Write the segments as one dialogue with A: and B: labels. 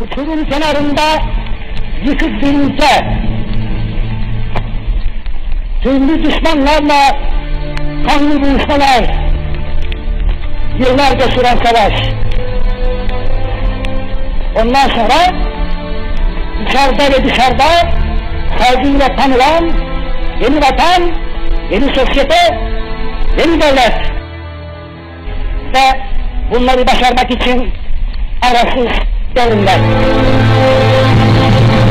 A: uçurum kenarında yıkık bir ülke, türlü düşmanlarla kanlı buluşmalar, yıllarca süren savaş. Ondan sonra içeride ve dışarıda saygıyla tanılan yeni vatan, yeni sosyete, yeni devlet. Ve bunları başarmak için arasız Stand and back.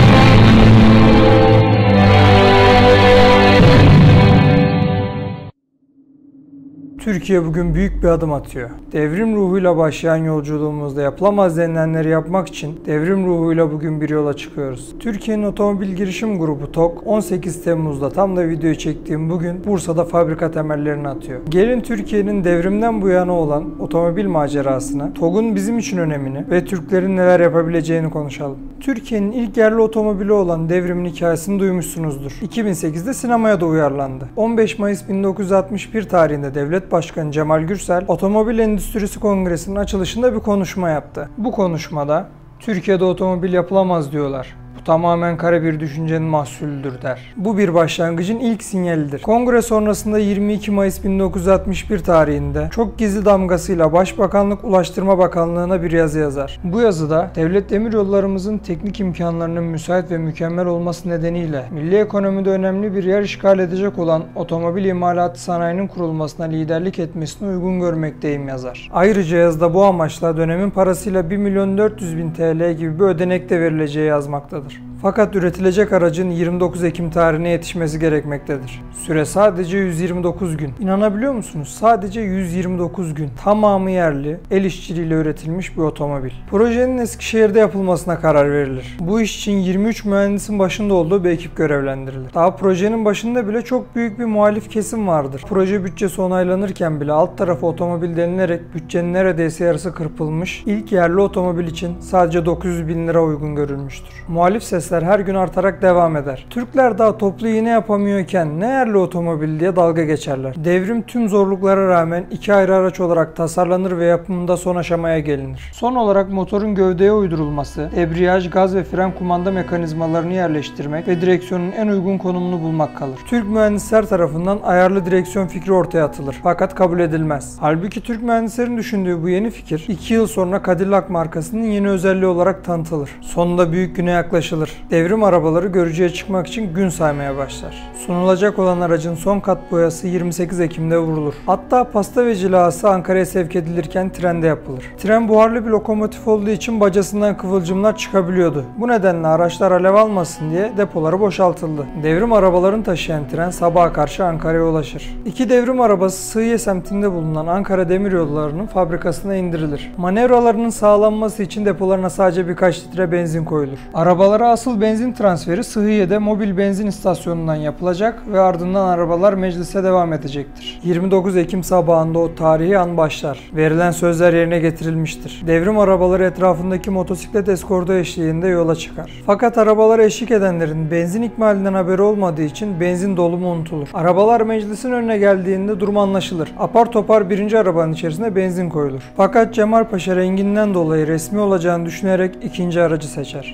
B: Türkiye bugün büyük bir adım atıyor. Devrim ruhuyla başlayan yolculuğumuzda yapılamaz denilenleri yapmak için devrim ruhuyla bugün bir yola çıkıyoruz. Türkiye'nin otomobil girişim grubu TOK 18 Temmuz'da tam da videoyu çektiğim bugün Bursa'da fabrika temellerini atıyor. Gelin Türkiye'nin devrimden bu yana olan otomobil macerasına, TOG'un bizim için önemini ve Türklerin neler yapabileceğini konuşalım. Türkiye'nin ilk yerli otomobili olan devrimin hikayesini duymuşsunuzdur. 2008'de sinemaya da uyarlandı. 15 Mayıs 1961 tarihinde devlet Başkanı Cemal Gürsel, Otomobil Endüstrisi Kongresi'nin açılışında bir konuşma yaptı. Bu konuşmada Türkiye'de otomobil yapılamaz diyorlar. Tamamen kara bir düşüncenin mahsulüdür der. Bu bir başlangıcın ilk sinyalidir. Kongre sonrasında 22 Mayıs 1961 tarihinde çok gizli damgasıyla Başbakanlık Ulaştırma Bakanlığı'na bir yazı yazar. Bu yazıda devlet demiryollarımızın teknik imkanlarının müsait ve mükemmel olması nedeniyle milli ekonomide önemli bir yer işgal edecek olan otomobil imalatı sanayinin kurulmasına liderlik etmesini uygun görmekteyim yazar. Ayrıca yazıda bu amaçla dönemin parasıyla 1 milyon 400 bin TL gibi bir ödenek de verileceği yazmaktadır. much. Fakat üretilecek aracın 29 Ekim tarihine yetişmesi gerekmektedir. Süre sadece 129 gün. İnanabiliyor musunuz? Sadece 129 gün. Tamamı yerli, el işçiliğiyle üretilmiş bir otomobil. Projenin Eskişehir'de yapılmasına karar verilir. Bu iş için 23 mühendisin başında olduğu bir ekip görevlendirilir. Daha projenin başında bile çok büyük bir muhalif kesim vardır. Proje bütçesi onaylanırken bile alt tarafı otomobil denilerek bütçenin neredeyse yarısı kırpılmış. İlk yerli otomobil için sadece 900 bin lira uygun görülmüştür. Muhalif sesler her gün artarak devam eder. Türkler daha toplu iğne yapamıyorken ne yerli otomobil diye dalga geçerler. Devrim tüm zorluklara rağmen iki ayrı araç olarak tasarlanır ve yapımında son aşamaya gelinir. Son olarak motorun gövdeye uydurulması, debriyaj, gaz ve fren kumanda mekanizmalarını yerleştirmek ve direksiyonun en uygun konumunu bulmak kalır. Türk mühendisler tarafından ayarlı direksiyon fikri ortaya atılır fakat kabul edilmez. Halbuki Türk mühendislerin düşündüğü bu yeni fikir 2 yıl sonra Cadillac markasının yeni özelliği olarak tanıtılır. Sonunda büyük güne yaklaşılır. Devrim arabaları görücüye çıkmak için gün saymaya başlar. Sunulacak olan aracın son kat boyası 28 Ekim'de vurulur. Hatta pasta ve cilası Ankara'ya sevk edilirken trende yapılır. Tren buharlı bir lokomotif olduğu için bacasından kıvılcımlar çıkabiliyordu. Bu nedenle araçlar alev almasın diye depoları boşaltıldı. Devrim arabalarını taşıyan tren sabaha karşı Ankara'ya ulaşır. İki devrim arabası Sığıye semtinde bulunan Ankara Demiryolları'nın fabrikasına indirilir. Manevralarının sağlanması için depolarına sadece birkaç litre benzin koyulur. Arabalara asıl benzin transferi Sıhhiye'de mobil benzin istasyonundan yapılacak ve ardından arabalar meclise devam edecektir. 29 Ekim sabahında o tarihi an başlar. Verilen sözler yerine getirilmiştir. Devrim arabaları etrafındaki motosiklet eskordu eşliğinde yola çıkar. Fakat arabalara eşlik edenlerin benzin ikmalinden haberi olmadığı için benzin dolumu unutulur. Arabalar meclisin önüne geldiğinde durum anlaşılır. Apar topar birinci arabanın içerisine benzin koyulur. Fakat Cemal Paşa renginden dolayı resmi olacağını düşünerek ikinci aracı seçer.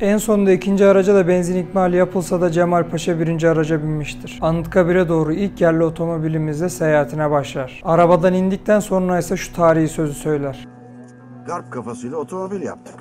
B: En sonunda ikinci araca da benzin ikmali yapılsa da Cemal Paşa birinci araca binmiştir. Anıtkabir'e doğru ilk yerli otomobilimizle seyahatine başlar. Arabadan indikten sonra ise şu tarihi sözü söyler.
C: Garp kafasıyla otomobil yaptık.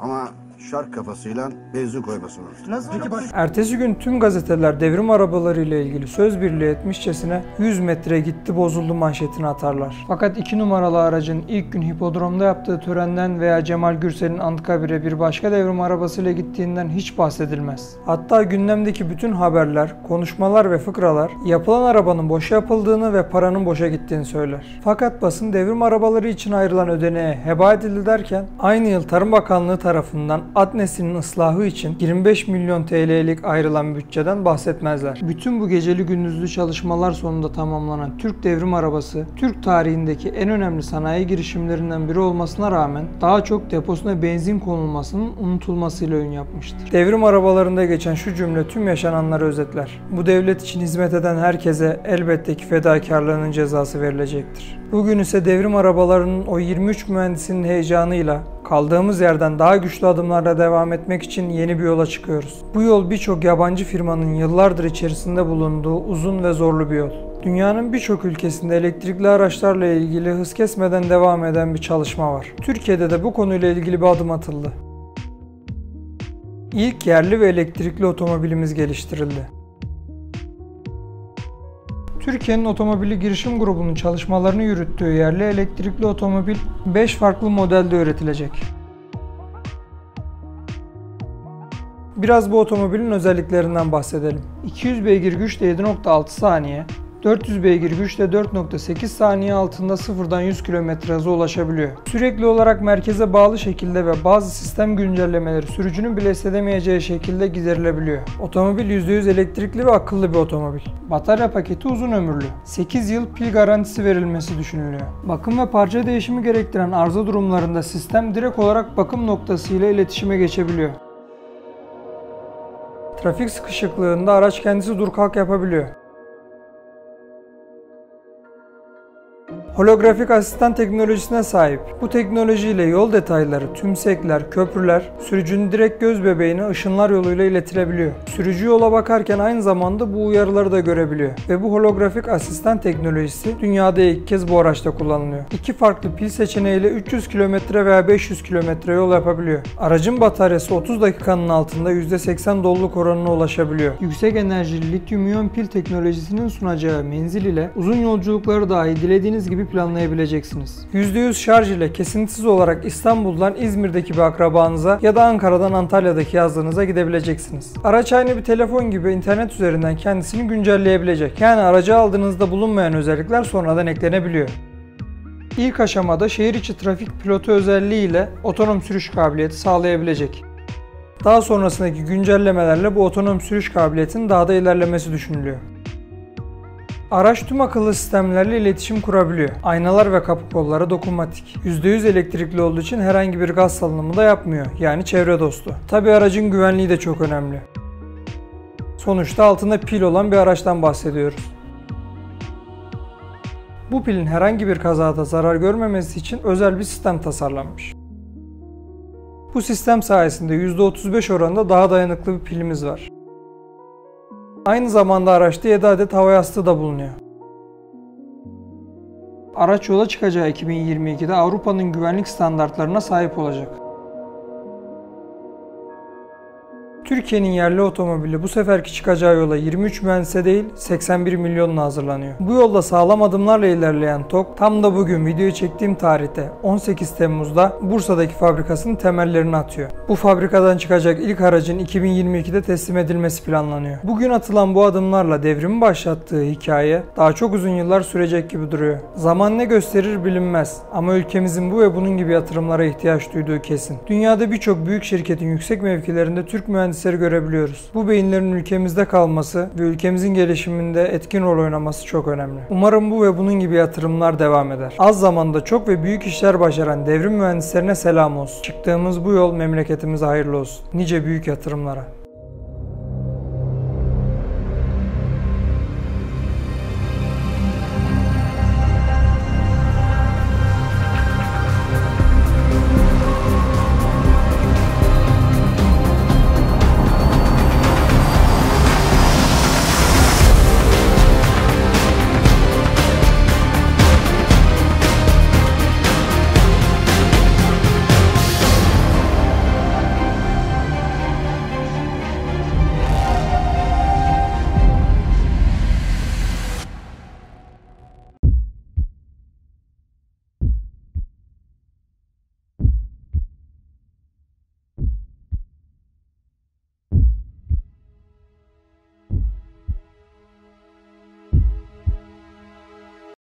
C: Ama şark kafasıyla benzin koymasını.
A: Nasıl peki baş...
B: Ertesi gün tüm gazeteler devrim arabaları ile ilgili söz birliği etmişçesine 100 metre gitti bozuldu manşetini atarlar. Fakat iki numaralı aracın ilk gün hipodromda yaptığı törenden veya Cemal Gürsel'in Anıtkabir'e bir başka devrim arabasıyla gittiğinden hiç bahsedilmez. Hatta gündemdeki bütün haberler, konuşmalar ve fıkralar yapılan arabanın boşa yapıldığını ve paranın boşa gittiğini söyler. Fakat basın devrim arabaları için ayrılan ödeneğe heba edildi derken aynı yıl Tarım Bakanlığı tarafından neslinin ıslahı için 25 milyon TL'lik ayrılan bütçeden bahsetmezler. Bütün bu geceli gündüzlü çalışmalar sonunda tamamlanan Türk devrim arabası, Türk tarihindeki en önemli sanayi girişimlerinden biri olmasına rağmen daha çok deposuna benzin konulmasının unutulmasıyla ün yapmıştır. Devrim arabalarında geçen şu cümle tüm yaşananları özetler. Bu devlet için hizmet eden herkese elbette ki fedakarlığının cezası verilecektir. Bugün ise devrim arabalarının o 23 mühendisinin heyecanıyla kaldığımız yerden daha güçlü adımlarla devam etmek için yeni bir yola çıkıyoruz. Bu yol birçok yabancı firmanın yıllardır içerisinde bulunduğu uzun ve zorlu bir yol. Dünyanın birçok ülkesinde elektrikli araçlarla ilgili hız kesmeden devam eden bir çalışma var. Türkiye'de de bu konuyla ilgili bir adım atıldı. İlk yerli ve elektrikli otomobilimiz geliştirildi. Türkiye'nin otomobili girişim grubunun çalışmalarını yürüttüğü yerli elektrikli otomobil 5 farklı modelde üretilecek. Biraz bu otomobilin özelliklerinden bahsedelim. 200 beygir güçle 7.6 saniye, 400 beygir güçle 4.8 saniye altında sıfırdan 100 km hıza ulaşabiliyor. Sürekli olarak merkeze bağlı şekilde ve bazı sistem güncellemeleri sürücünün bile hissedemeyeceği şekilde giderilebiliyor. Otomobil %100 elektrikli ve akıllı bir otomobil. Batarya paketi uzun ömürlü. 8 yıl pil garantisi verilmesi düşünülüyor. Bakım ve parça değişimi gerektiren arıza durumlarında sistem direkt olarak bakım noktası ile iletişime geçebiliyor. Trafik sıkışıklığında araç kendisi dur kalk yapabiliyor. Holografik asistan teknolojisine sahip. Bu teknolojiyle yol detayları, tümsekler, köprüler sürücünün direkt göz bebeğine ışınlar yoluyla iletilebiliyor. Sürücü yola bakarken aynı zamanda bu uyarıları da görebiliyor. Ve bu holografik asistan teknolojisi dünyada ilk kez bu araçta kullanılıyor. İki farklı pil seçeneğiyle 300 km veya 500 km yol yapabiliyor. Aracın bataryası 30 dakikanın altında %80 doluluk oranına ulaşabiliyor. Yüksek enerjili lityum iyon pil teknolojisinin sunacağı menzil ile uzun yolculukları dahi dilediğiniz gibi planlayabileceksiniz. %100 şarj ile kesintisiz olarak İstanbul'dan İzmir'deki bir akrabanıza ya da Ankara'dan Antalya'daki yazdığınıza gidebileceksiniz. Araç aynı bir telefon gibi internet üzerinden kendisini güncelleyebilecek. Yani aracı aldığınızda bulunmayan özellikler sonradan eklenebiliyor. İlk aşamada şehir içi trafik pilotu özelliği ile otonom sürüş kabiliyeti sağlayabilecek. Daha sonrasındaki güncellemelerle bu otonom sürüş kabiliyetinin daha da ilerlemesi düşünülüyor. Araç tüm akıllı sistemlerle iletişim kurabiliyor. Aynalar ve kapı kolları dokunmatik. %100 elektrikli olduğu için herhangi bir gaz salınımı da yapmıyor. Yani çevre dostu. Tabi aracın güvenliği de çok önemli. Sonuçta altında pil olan bir araçtan bahsediyoruz. Bu pilin herhangi bir kazada zarar görmemesi için özel bir sistem tasarlanmış. Bu sistem sayesinde %35 oranında daha dayanıklı bir pilimiz var. Aynı zamanda araçta 7 adet hava yastığı da bulunuyor. Araç yola çıkacağı 2022'de Avrupa'nın güvenlik standartlarına sahip olacak. Türkiye'nin yerli otomobili bu seferki çıkacağı yola 23 mühendise değil 81 milyonla hazırlanıyor. Bu yolda sağlam adımlarla ilerleyen TOK tam da bugün videoyu çektiğim tarihte 18 Temmuz'da Bursa'daki fabrikasının temellerini atıyor. Bu fabrikadan çıkacak ilk aracın 2022'de teslim edilmesi planlanıyor. Bugün atılan bu adımlarla devrimi başlattığı hikaye daha çok uzun yıllar sürecek gibi duruyor. Zaman ne gösterir bilinmez ama ülkemizin bu ve bunun gibi yatırımlara ihtiyaç duyduğu kesin. Dünyada birçok büyük şirketin yüksek mevkilerinde Türk mühendisleri görebiliyoruz. Bu beyinlerin ülkemizde kalması ve ülkemizin gelişiminde etkin rol oynaması çok önemli. Umarım bu ve bunun gibi yatırımlar devam eder. Az zamanda çok ve büyük işler başaran devrim mühendislerine selam olsun. Çıktığımız bu yol memleketimize hayırlı olsun. Nice büyük yatırımlara.